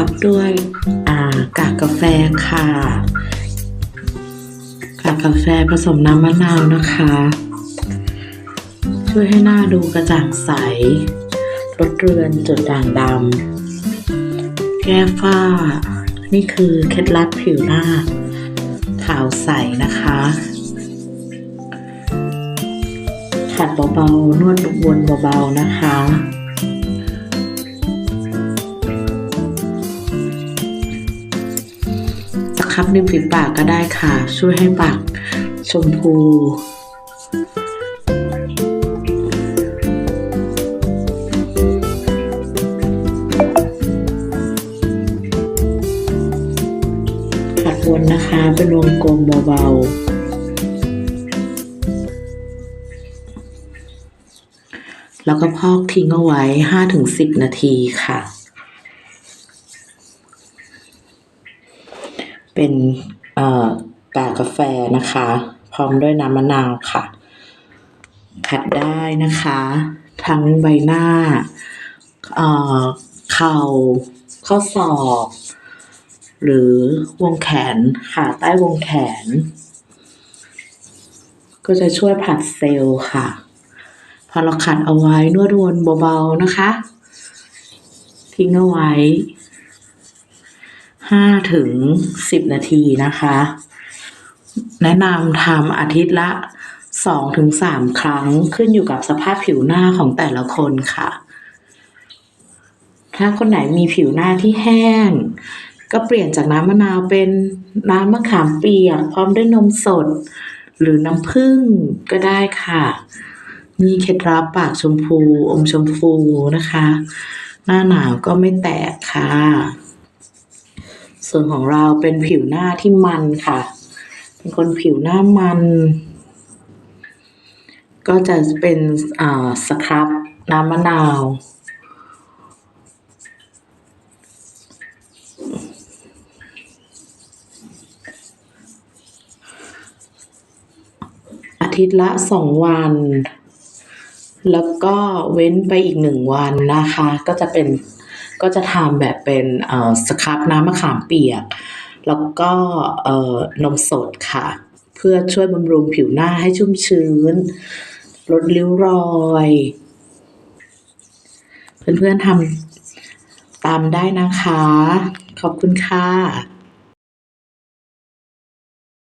ครับด้วยกากกาแฟค่ะ กากกาแฟผสมน้ำมะนาวนะคะ ช่วยให้หน้าดูกระจ่างใสลดเรือนจุดด่างดำแก้ฝ้า นี่คือเคล็ดลับผิวหน้า ขาวใสนะคะขัดเบาๆ นวดวนเบาๆ นะคะ ครับริมฝีปากก็ได้ค่ะ ช่วยให้ปากชมพูขัดวนนะคะเป็นวงกลมเบาๆแล้วก็พอกทิ้งเอาไว้ 5-10 นาทีค่ะ เป็นกากาแฟนะคะ พร้อมด้วยน้ำมะนาวค่ะ ขัดได้นะคะ ทั้งใบหน้าเอ่อเข่าข้อศอกหรือวงแขนค่ะใต้วงแขน ก็จะช่วยผัดเซลล์ค่ะ พอเราขัดเอาไว้นวดวนเบาๆนะคะ ทิ้งเอาไว้ ห้าถึงสิบนาทีนะคะ แนะนำทำอาทิตย์ละสองถึงสามครั้งขึ้นอยู่กับสภาพผิวหน้าของแต่ละคนค่ะ ถ้าคนไหนมีผิวหน้าที่แห้ง ก็เปลี่ยนจากน้ำมะนาวเป็นน้ำมะขามเปียก พร้อมด้วยนมสด หรือน้ำผึ้งก็ได้ค่ะมีเคล็ดลับปากชมพูอมชมพูนะคะ หน้าหนาวก็ไม่แตกค่ะ ส่วนของเราเป็นผิวหน้าที่มันค่ะ เป็นคนผิวหน้ามัน ก็จะเป็นอ่าสครับน้ำมะนาว อาทิตย์ละสองวัน แล้วก็เว้นไปอีกหนึ่งวันนะคะ ก็จะเป็น ก็จะทำแบบเป็นสครับน้ำมะขามเปียก แล้วก็นมสดค่ะ เพื่อช่วยบำรุงผิวหน้าให้ชุ่มชื้น ลดริ้วรอย เพื่อนๆทำตามได้นะคะ ขอบคุณค่ะ